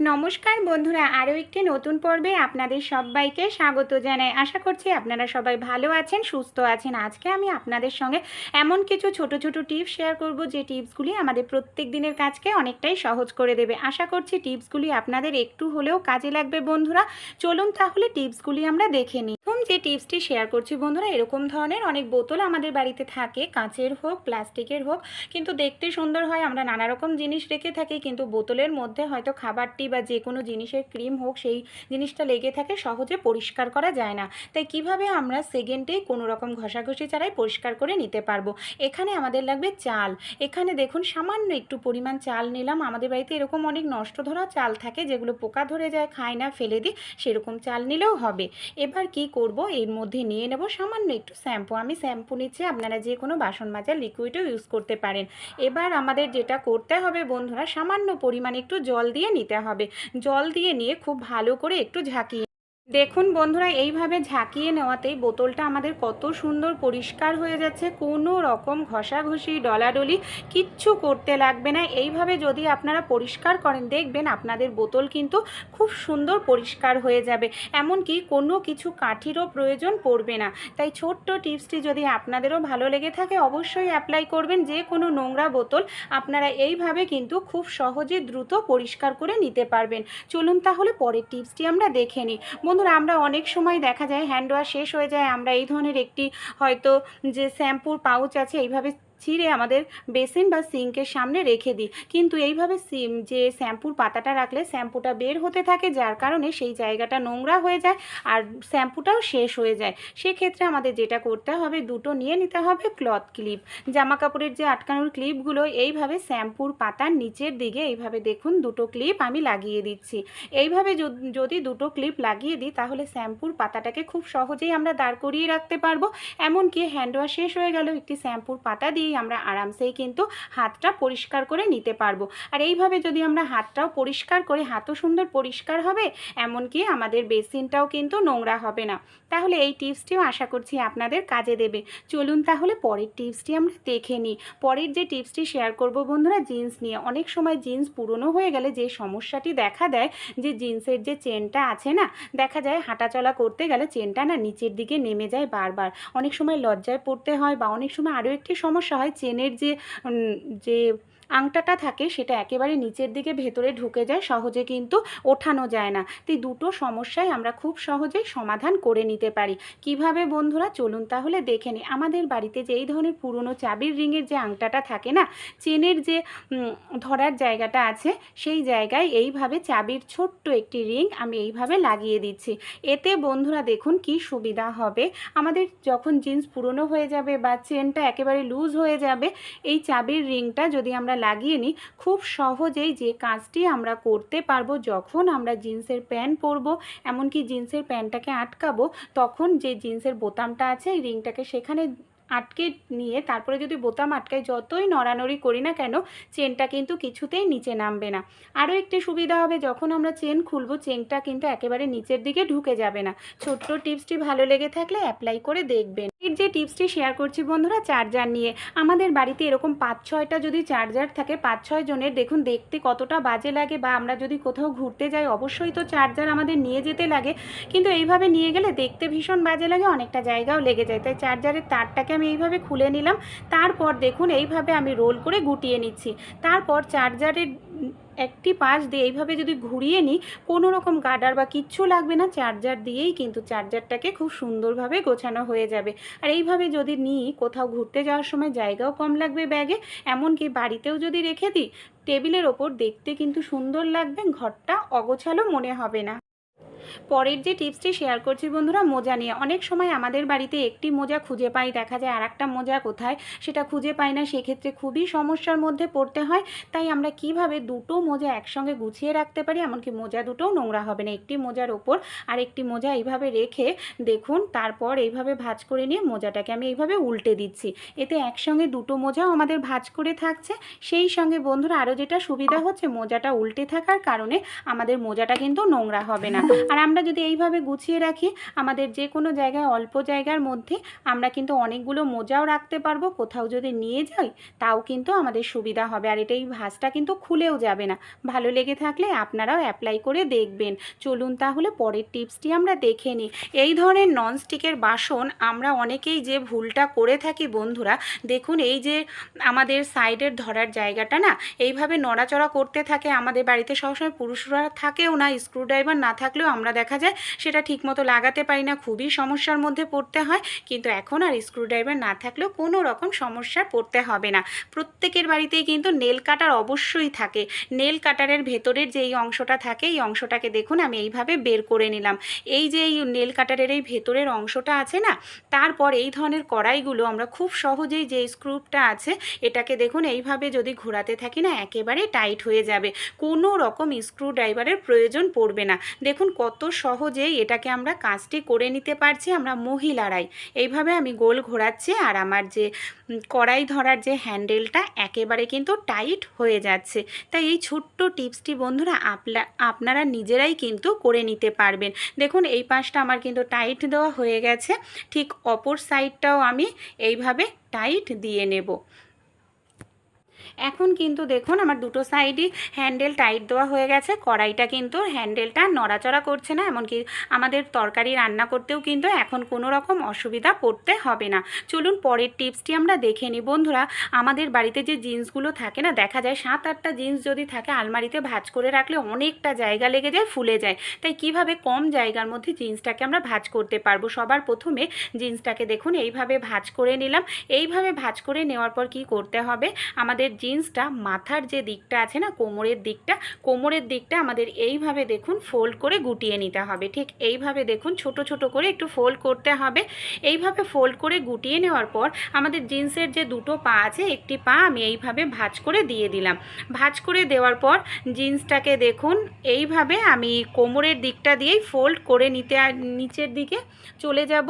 নমস্কার বন্ধুরা, আরও একটি নতুন পর্বে আপনাদের সবাইকে স্বাগত জানাই। আশা করছি আপনারা সবাই ভালো আছেন, সুস্থ আছেন। আজকে আমি আপনাদের সঙ্গে এমন কিছু ছোট ছোট টিপস শেয়ার করব যে টিপসগুলি আমাদের প্রত্যেক দিনের কাজকে অনেকটাই সহজ করে দেবে। আশা করছি টিপসগুলি আপনাদের একটু হলেও কাজে লাগবে বন্ধুরা। চলুন তাহলে টিপসগুলি আমরা দেখে নিই। যে টিপসটি শেয়ার করছি, বন্ধুরা, এরকম ধরনের অনেক বোতল আমাদের বাড়িতে থাকে, কাঁচের হোক, প্লাস্টিকের হোক। কিন্তু দেখতে সুন্দর হয়, আমরা নানা রকম জিনিস রেখে থাকি, কিন্তু বোতলের মধ্যে হয়তো খাবারটি বা যে কোনো জিনিসের ক্রিম হোক, সেই জিনিসটা লেগে থাকে, সহজে পরিষ্কার করা যায় না। তাই কীভাবে আমরা সেকেন্ডেই কোনো রকম ঘষাঘষি ছাড়াই পরিষ্কার করে নিতে পারব? এখানে আমাদের লাগবে চাল। এখানে দেখুন, সামান্য একটু পরিমাণ চাল নিলাম। আমাদের বাড়িতে এরকম অনেক নষ্ট ধরা চাল থাকে, যেগুলো পোকা ধরে যায়, খায় না, ফেলে দিই, সেরকম চাল নিলেও হবে। এবার কি করব? এর মধ্যে নিয়ে নেব সামান্য একটু শ্যাম্পু। আমি শ্যাম্পু নিচ্ছি, আপনারা যে কোনো বাসন মাজার লিকুইডও ইউজ করতে পারেন। এবার আমাদের যেটা করতে হবে বন্ধুরা, সামান্য পরিমাণে একটু জল দিয়ে নিতে হবে। জল দিয়ে নিয়ে খুব ভালো করে একটু ঝাঁকিয়ে দেখুন বন্ধুরা, এইভাবে ঝাঁকিয়ে নেওয়াতেই বোতলটা আমাদের কত সুন্দর পরিষ্কার হয়ে যাচ্ছে। কোনো রকম ঘষাঘষি, ডলাডলি কিচ্ছু করতে লাগবে না। এইভাবে যদি আপনারা পরিষ্কার করেন, দেখবেন আপনাদের বোতল কিন্তু খুব সুন্দর পরিষ্কার হয়ে যাবে। এমনকি কোনো কিছু কাঠিরও প্রয়োজন পড়বে না। তাই ছোট্ট টিপসটি যদি আপনাদেরও ভালো লেগে থাকে, অবশ্যই অ্যাপ্লাই করবেন। যে কোনো নোংরা বোতল আপনারা এইভাবে কিন্তু খুব সহজে দ্রুত পরিষ্কার করে নিতে পারবেন। চলুন তাহলে পরের টিপসটি আমরা দেখে নিই। বন্ধুরা, আমরা অনেক সময় দেখা যায় হ্যান্ড ওয়াশ শেষ হয়ে যায়, আমরা এই ধরনের একটি হয়তো যে শ্যাম্পুর পাউচ আছে, এইভাবে ছিঁড়ে আমাদের বেসিন বা সিঙ্কের সামনে রেখে দিই। কিন্তু এইভাবে সিম, যে শ্যাম্পুর পাতাটা রাখলে শ্যাম্পুটা বের হতে থাকে, যার কারণে সেই জায়গাটা নোংরা হয়ে যায় আর শ্যাম্পুটাও শেষ হয়ে যায়। সেক্ষেত্রে আমাদের যেটা করতে হবে, দুটো নিয়ে নিতে হবে ক্লথ ক্লিপ। জামা কাপড়ের যে আটকানোর ক্লিপগুলো, এইভাবে শ্যাম্পুর পাতার নিচের দিকে এইভাবে দেখুন, দুটো ক্লিপ আমি লাগিয়ে দিচ্ছি। এইভাবে যদি- দুটো ক্লিপ লাগিয়ে দিই, তাহলে শ্যাম্পুর পাতাটাকে খুব সহজেই আমরা দাঁড় করিয়ে রাখতে পারব। এমনকি হ্যান্ড ওয়াশ শেষ হয়ে গেল একটি শ্যাম্পুর পাতা দিয়েই আমরা আরামসেই কিন্তু হাতটা পরিষ্কার করে নিতে পারব। আর এইভাবে যদি আমরা হাতটাও পরিষ্কার করে, হাতও সুন্দর পরিষ্কার হবে, এমনকি আমাদের বেসিনটাও কিন্তু নোংরা হবে না। তাহলে এই টিপসটিও আশা করছি আপনাদের কাজে দেবে। চলুন তাহলে পরের টিপসটি আমরা দেখে নিই। পরের যে টিপসটি শেয়ার করব বন্ধুরা, জিন্স নিয়ে। অনেক সময় জিন্স পুরনো হয়ে গেলে যে সমস্যাটি দেখা দেয়, যে জিন্সের যে চেনটা আছে না, দেখা যায় হাঁটাচলা করতে গেলে চেনটা না নিচের দিকে নেমে যায় বারবার। অনেক সময় লজ্জায় পড়তে হয় বা অনেক সময় আরও একটি সমস্যা হয় চেনের যে যে আংটাটা থাকে সেটা একেবারে নিচের দিকে ভেতরে ঢুকে যায়, সহজে কিন্তু ওঠানো যায় না। তো দুটো সমস্যাই আমরা খুব সহজেই সমাধান করে নিতে পারি। কীভাবে বন্ধুরা? চলুন তাহলে দেখে নিই আমাদের বাড়িতে যে এই ধরনের পুরনো চাবির রিংয়ের যে আংটাটা থাকে না, চেনের যে ধরার জায়গাটা আছে, সেই জায়গায় এইভাবে চাবির ছোট্ট একটি রিং আমি এইভাবে লাগিয়ে দিচ্ছি। এতে বন্ধুরা দেখুন কি সুবিধা হবে। আমাদের যখন জিন্স পুরনো হয়ে যাবে বা চেনটা একেবারে লুজ হয়ে যাবে, এই চাবির রিংটা যদি আমরা লাগিয়ে নিই। খুব সহজেই যে কাজটি আমরা করতে পারব, যখন আমরা জিন্সের প্যান্ট পরবো, এমনকি জিন্সের প্যান্টটাকে আটকাবো, তখন যে জিন্সের বোতামটা আছে, এই রিংটাকে সেখানে আটকে নিয়ে তারপরে যদি বোতাম আটকায়, যতই নড়ানড়ি করি না কেন, চেনটা কিন্তু কিছুতেই নিচে নামবে না। আরও একটি সুবিধা হবে, যখন আমরা চেন খুলবো, চেনটা কিন্তু একেবারে নিচের দিকে ঢুকে যাবে না। ছোট্ট টিপসটি ভালো লেগে থাকলে অ্যাপ্লাই করে দেখবেন। এর যে টিপসটি শেয়ার করছি বন্ধুরা চার্জার নিয়ে, আমাদের বাড়িতে এরকম পাঁচ ছয়টা যদি চার্জার থাকে, পাঁচ ছয় জনের, দেখুন দেখতে কতটা বাজে লাগে বা আমরা যদি কোথাও ঘুরতে যাই, অবশ্যই তো চার্জার আমাদের নিয়ে যেতে লাগে। কিন্তু এইভাবে নিয়ে গেলে দেখতে ভীষণ বাজে লাগে, অনেকটা জায়গাও লেগে যায়। তাই চার্জারের তারটাকে আমি এইভাবে খুলে নিলাম। তারপর দেখুন, এইভাবে আমি রোল করে গুটিয়ে নিচ্ছি। তারপর চার্জারের একটি পাশ দিয়ে এইভাবে যদি ঘুরিয়ে নিই, কোনো রকম গার্ডার বা কিচ্ছু লাগবে না। চার্জার দিয়েই কিন্তু চার্জারটাকে খুব সুন্দরভাবে গোছানো হয়ে যাবে। আর এইভাবে যদি নিই, কোথাও ঘুরতে যাওয়ার সময় জায়গাও কম লাগবে ব্যাগে, এমনকি বাড়িতেও যদি রেখে দিই, টেবিলের ওপর দেখতে কিন্তু সুন্দর লাগবে, ঘরটা অগোছালো মনে হবে না। পরের যে টিপসটি শেয়ার করছি বন্ধুরা, মোজা নিয়ে। অনেক সময় আমাদের বাড়িতে একটি মোজা খুঁজে পাই, দেখা যায় আর একটা মোজা কোথায়, সেটা খুঁজে পাই না। সেক্ষেত্রে খুবই সমস্যার মধ্যে পড়তে হয়। তাই আমরা কীভাবে দুটো মোজা একসঙ্গে গুছিয়ে রাখতে পারি? এমনকি মোজা দুটোও নোংরা হবে না। একটি মোজার ওপর আর একটি মোজা এইভাবে রেখে দেখুন, তারপর এইভাবে ভাঁজ করে নিয়ে মোজাটাকে আমি এইভাবে উল্টে দিচ্ছি। এতে একসঙ্গে দুটো মোজাও আমাদের ভাজ করে থাকছে। সেই সঙ্গে বন্ধুরা আরও যেটা সুবিধা হচ্ছে, মোজাটা উল্টে থাকার কারণে আমাদের মোজাটা কিন্তু নোংরা হবে না। আর আমরা যদি এইভাবে গুছিয়ে রাখি, আমাদের যে কোনো জায়গায়, অল্প জায়গার মধ্যে আমরা কিন্তু অনেকগুলো মোজাও রাখতে পারব, কোথাও যদি নিয়ে যাই, তাও কিন্তু আমাদের সুবিধা হবে। আর এটা এই ভাঁজটা কিন্তু খুলেও যাবে না। ভালো লেগে থাকলে আপনারাও অ্যাপ্লাই করে দেখবেন। চলুন তাহলে পরের টিপসটি আমরা দেখে নিই। এই ধরনের ননস্টিকের বাসন আমরা অনেকেই যে ভুলটা করে থাকি বন্ধুরা, দেখুন এই যে আমাদের সাইডের ধরার জায়গাটা না, এইভাবে নড়াচড়া করতে থাকে আমাদের বাড়িতে। সবসময় পুরুষরা থাকেও না স্ক্রুড্রাইভার না থাকলেও আমরা দেখা যায়, সেটা ঠিকমতো লাগাতে পারি না। খুবই সমস্যার মধ্যে পড়তে হয়, কিন্তু এখন আর স্ক্রুড্রাইভার না থাকলেও কোনো রকম সমস্যায় পড়তে হবে না। প্রত্যেকের বাড়িতেই কিন্তু নেল কাটার অবশ্যই থাকে। নেল কাটারের ভেতরের যে এই অংশটা থাকে, এই অংশটাকে দেখুন, আমি এইভাবে বের করে নিলাম। এই যে এই নেল কাটারের এই ভেতরের অংশটা আছে না, তারপর এই ধরনের কড়াইগুলো আমরা খুব সহজেই যে স্ক্রুপটা আছে, এটাকে দেখুন, এইভাবে যদি ঘোরাতে থাকি না, একেবারে টাইট হয়ে যাবে। কোনো রকম স্ক্রু ড্রাইভারের প্রয়োজন পড়বে না। দেখুন কত সহজেই এটাকে আমরা কাজটি করে নিতে পারছি আমরা মহিলারাই। এইভাবে আমি গোল ঘোরাচ্ছি আর আমার যে কড়াই ধরার যে হ্যান্ডেলটা একেবারে কিন্তু টাইট হয়ে যাচ্ছে। তাই এই ছোট্ট টিপসটি বন্ধুরা আপনারা নিজেরাই কিন্তু করে নিতে পারবেন। দেখুন এই পাশটা আমার কিন্তু টাইট দেওয়া হয়ে গেছে, ঠিক অপর সাইডটাও আমি এইভাবে টাইট দিয়ে নেব। এখন কিন্তু দেখুন আমার দুটো সাইডই হ্যান্ডেল টাইট দেওয়া হয়ে গেছে, কড়াইটা কিন্তু হ্যান্ডেলটা নড়াচড়া করছে না, এমনকি আমাদের তরকারি রান্না করতেও কিন্তু এখন কোনো রকম অসুবিধা পড়তে হবে না। চলুন পরের টিপসটি আমরা দেখে নিই। বন্ধুরা, আমাদের বাড়িতে যে জিন্সগুলো থাকে না, দেখা যায় সাত আটটা জিন্স যদি থাকে, আলমারিতে ভাঁজ করে রাখলে অনেকটা জায়গা লেগে যায়, ফুলে যায়। তাই কীভাবে কম জায়গার মধ্যে জিন্সটাকে আমরা ভাঁজ করতে পারব? সবার প্রথমে জিন্সটাকে দেখুন, এইভাবে ভাঁজ করে নিলাম। এইভাবে ভাঁজ করে নেওয়ার পর কি করতে হবে? আমাদের জিন্সটা মাথার যে দিকটা আছে না, কোমরের দিকটা কোমরের দিকটা আমাদের এইভাবে দেখুন ফোল্ড করে গুটিয়ে নিতে হবে। ঠিক এইভাবে দেখুন ছোট ছোট করে একটু ফোল্ড করতে হবে। এইভাবে ফোল্ড করে গুটিয়ে নেওয়ার পর আমাদের জিন্সের যে দুটো পা আছে, একটি পা আমি এইভাবে ভাঁজ করে দিয়ে দিলাম। ভাঁজ করে দেওয়ার পর জিন্সটাকে দেখুন এইভাবে আমি কোমরের দিকটা দিয়েই ফোল্ড করে নিতে, নিচের দিকে চলে যাব।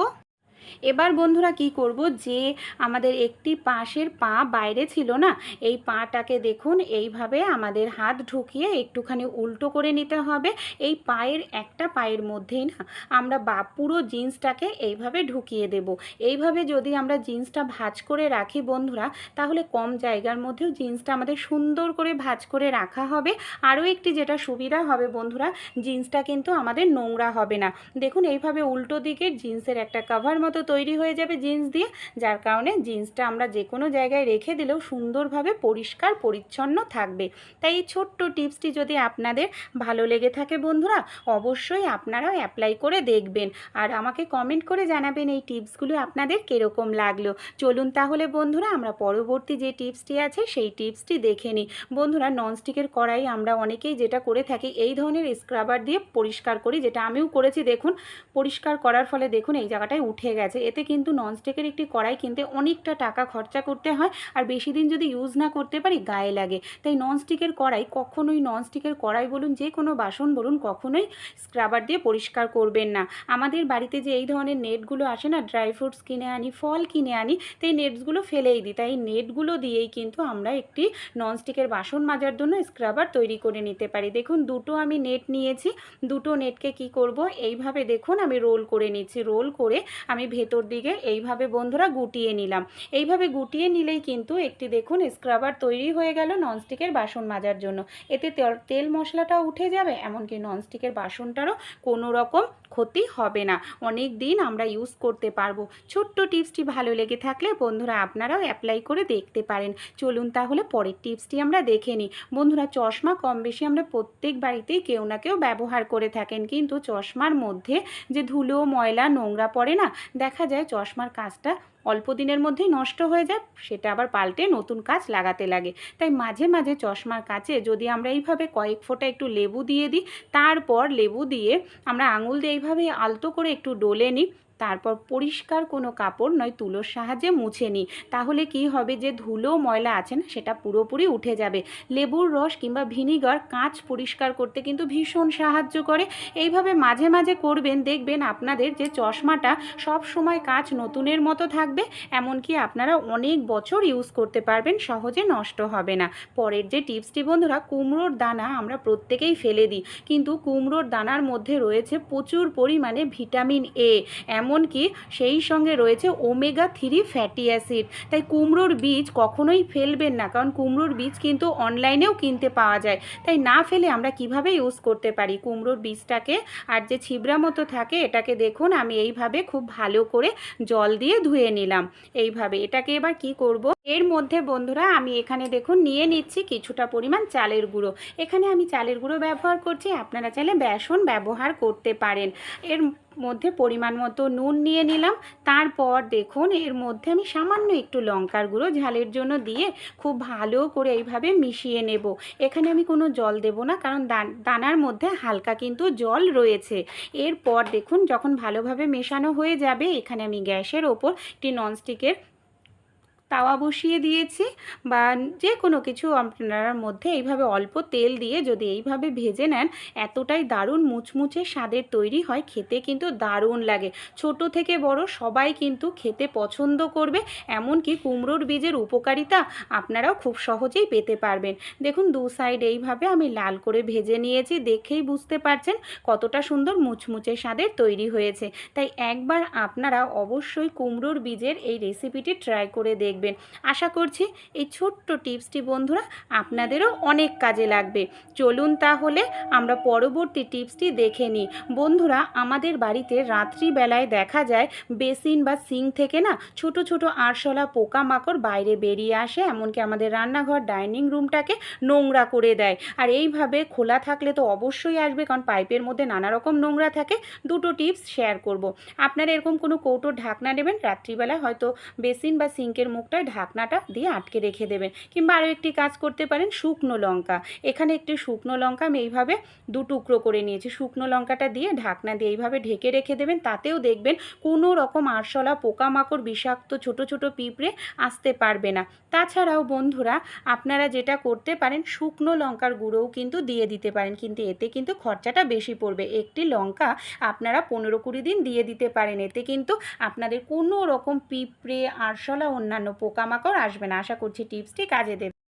এবার বন্ধুরা কি করব যে আমাদের একটি পাশের পা বাইরে ছিল না, এই পাটাকে দেখুন, এইভাবে আমাদের হাত ঢুকিয়ে একটুখানি উল্টো করে নিতে হবে। এই পায়ের, একটা পায়ের মধ্যেই না, আমরা বা, পুরো জিন্সটাকে এইভাবে ঢুকিয়ে দেব। এইভাবে যদি আমরা জিন্সটা ভাজ করে রাখি বন্ধুরা, তাহলে কম জায়গার মধ্যেও জিন্সটা আমাদের সুন্দর করে ভাজ করে রাখা হবে। আরও একটি যেটা সুবিধা হবে বন্ধুরা, জিন্সটা কিন্তু আমাদের নোংরা হবে না। দেখুন, এইভাবে উল্টো দিকে জিন্সের একটা কাভার মতো তৈরি হয়ে যাবে জিন্স দিয়ে, যার কারণে জিন্সটা আমরা যে কোনো জায়গায় রেখে দিলেও সুন্দরভাবে পরিষ্কার, পরিচ্ছন্ন থাকবে। তাই এই ছোট্ট টিপসটি যদি আপনাদের ভালো লেগে থাকে বন্ধুরা, অবশ্যই আপনারাও অ্যাপ্লাই করে দেখবেন। আর আমাকে কমেন্ট করে জানাবেন এই টিপসগুলো আপনাদের কীরকম লাগল। চলুন তাহলে বন্ধুরা, আমরা পরবর্তী যে টিপসটি আছে, সেই টিপসটি দেখে নিই। বন্ধুরা, ননস্টিকের কড়াই আমরা অনেকেই যেটা করে থাকি, এই ধরনের স্ক্রাবার দিয়ে পরিষ্কার করি, যেটা আমিও করেছি। দেখুন, পরিষ্কার করার ফলে দেখুন, এই জায়গাটায় উঠে গেছে। এতে কিন্তু ননস্টিকের একটি কড়াই কিনতে অনেকটা টাকা খরচা করতে হয় আর বেশি দিন যদি ইউজ না করতে পারি গায়ে লাগে। তাই ননস্টিকের কড়াই, কখনোই ননস্টিকের কড়াই বলুন, যে কোনো বাসন বলুন, কখনোই স্ক্রাবার দিয়ে পরিষ্কার করবেন না। আমাদের বাড়িতে যে এই ধরনের নেটগুলো আসে না ড্রাই ফ্রুটস কিনে আনি, ফল কিনে আনি, তাই নেটসগুলো ফেলেই দিই। তাই নেটগুলো দিয়েই কিন্তু আমরা একটি ননস্টিকের বাসন মাজার জন্য স্ক্রাবার তৈরি করে নিতে পারি। দেখুন, দুটো আমি নেট নিয়েছি, দুটো নেটকে কি করব? এইভাবে দেখুন, আমি রোল করে নিচ্ছি। রোল করে আমি ভেতর দিকে এইভাবে বন্ধুরা গুটিয়ে নিলাম। এইভাবে গুটিয়ে নিলেই কিন্তু একটি দেখুন স্ক্রাবার তৈরি হয়ে গেল ননস্টিকের বাসন মাজার জন্য। এতে তেল- মশলাটাও উঠে যাবে, এমনকি ননস্টিকের বাসনটারও কোনো রকম ক্ষতি হবে না। অনেক দিন আমরা ইউজ করতে পারব। ছোট্ট টিপসটি ভালো লেগে থাকলে বন্ধুরা আপনারাও অ্যাপ্লাই করে দেখতে পারেন। চলুন তাহলে পরের টিপসটি আমরা দেখে নিই। বন্ধুরা চশমা কম বেশি আমরা প্রত্যেক বাড়িতেই কেউ না কেউ ব্যবহার করে থাকেন। কিন্তু চশমার মধ্যে যে ধুলো, ময়লা, নোংরা পড়ে না দেখা যায় চশমার কাজটা অল্প দিনের মধ্যেই নষ্ট হয়ে যায়, সেটা আবার পাল্টে নতুন কাজ লাগাতে লাগে। তাই মাঝে মাঝে চশমার কাছে যদি আমরা এইভাবে কয়েক ফোঁটা একটু লেবু দিয়ে দিই, তারপর লেবু দিয়ে আমরা আঙুল দিয়ে এইভাবে আলতো করে একটু ডলে নিই তারপর পরিষ্কার কোনো কাপড় নয়, তুলোর সাহায্যে মুছে নিই। তাহলে কি হবে যে ধুলো, ময়লা আছে না, সেটা পুরোপুরি উঠে যাবে। লেবুর রস কিংবা ভিনিগার, কাঁচ পরিষ্কার করতে কিন্তু ভীষণ সাহায্য করে। এইভাবে মাঝে মাঝে করবেন, দেখবেন আপনাদের যে চশমাটা সব সময় কাঁচ নতুনের মতো থাকবে, এমনকি আপনারা অনেক বছর ইউজ করতে পারবেন, সহজে নষ্ট হবে না। পরের যে টিপসটি বন্ধুরা, কুমড়োর দানা আমরা প্রত্যেকেই ফেলে দিই। কিন্তু কুমড়োর দানার মধ্যে রয়েছে প্রচুর পরিমাণে ভিটামিন এ এমনকি সেই সঙ্গে রয়েছে ওমেগা থ্রি ফ্যাটি অ্যাসিড। তাই কুমড়োর বীজ কখনোই ফেলবেন না, কারণ কুমড়োর বীজ কিন্তু অনলাইনেও কিনতে পাওয়া যায়। তাই না ফেলে আমরা কীভাবে ইউজ করতে পারি কুমড়োর বীজটাকে? আর যে ছিবড়া মতো থাকে, এটাকে দেখুন, আমি এইভাবে খুব ভালো করে জল দিয়ে ধুয়ে নিলাম। এইভাবে, এটাকে এবার কি করব? এর মধ্যে বন্ধুরা, আমি এখানে দেখুন, নিয়ে নিচ্ছি কিছুটা পরিমাণ চালের গুঁড়ো। এখানে আমি চালের গুঁড়ো ব্যবহার করছি, আপনারা চাইলে বেসন ব্যবহার করতে পারেন। এর মধ্যে পরিমাণ মতো নুন নিয়ে নিলাম। তারপর দেখুন, এর মধ্যে আমি সামান্য একটু লঙ্কার গুঁড়ো ঝালের জন্য দিয়ে খুব ভালো করে এইভাবে মিশিয়ে নেব। এখানে আমি কোনো জল দেব না, কারণ দান- দানার মধ্যে হালকা কিন্তু জল রয়েছে। এরপর দেখুন, যখন ভালোভাবে মেশানো হয়ে যাবে, এখানে আমি গ্যাসের ওপর একটি ননস্টিকের তাওয়া বসিয়ে দিয়েছি বা যে কোনো কিছু আপনার মধ্যে এইভাবে অল্প তেল দিয়ে যদি এইভাবে ভেজে নেন, এতটাই দারুণ মুচমুচে স্বাদের তৈরি হয়, খেতে কিন্তু দারুণ লাগে। ছোট থেকে বড় সবাই কিন্তু খেতে পছন্দ করবে, এমনকি কুমড়োর বীজের উপকারিতা আপনারাও খুব সহজেই পেতে পারবেন। দেখুন, দু সাইড এইভাবে আমি লাল করে ভেজে নিয়েছি, দেখেই বুঝতে পারছেন কতটা সুন্দর মুচমুচে স্বাদের তৈরি হয়েছে। তাই একবার আপনারা অবশ্যই কুমড়োর বীজের এই রেসিপিটি ট্রাই করে দেখবেন। আশা করছি এই ছোট্ট টিপসটি বন্ধুরা আপনাদেরও অনেক কাজে লাগবে। চলুন তাহলে আমরা পরবর্তী টিপসটি দেখে নিই। বন্ধুরা, আমাদের বাড়িতে রাত্রিবেলায় দেখা যায় বেসিন বা সিঙ্ক থেকে না ছোট ছোট আরশোলা পোকামাকড় বাইরে বেরিয়ে আসে, এমনকি আমাদের রান্নাঘর, ডাইনিং রুমটাকে নোংরা করে দেয়। আর এইভাবে খোলা থাকলে তো অবশ্যই আসবে, কারণ পাইপের মধ্যে নানা রকম নোংরা থাকে। দুটো টিপস শেয়ার করব। আপনারা এরকম কোনো কৌটোর ঢাকনা নেবেন রাত্রিবেলা হয়তো বেসিন বা সিঙ্কের মুখটায় ঢাকনাটা দিয়ে আটকে রেখে দেবেন কিংবা আরও একটি কাজ করতে পারেন শুকনো লঙ্কা। এখানে একটি শুকনো লঙ্কা আমি এইভাবে দু টুকরো করে নিয়েছি। শুকনো লঙ্কাটা দিয়ে ঢাকনা দিয়ে এইভাবে ঢেকে রেখে দেবেন, তাতেও দেখবেন কোনো রকম আরশোলা, পোকামাকড়, বিষাক্ত, ছোট ছোট পিঁপড়ে আসতে পারবে না। তাছাড়াও বন্ধুরা, আপনারা যেটা করতে পারেন, শুকনো লঙ্কার গুঁড়োও কিন্তু দিয়ে দিতে পারেন, কিন্তু এতে কিন্তু খরচাটা বেশি পড়বে। একটি লঙ্কা আপনারা পনেরো কুড়ি দিন দিয়ে দিতে পারেন, এতে কিন্তু আপনাদের কোনো রকম পিঁপড়ে, আরশোলা, অন্যান্য পোকামাকড় আসবে না। আশা করছি টিপসটি কাজে দেবে।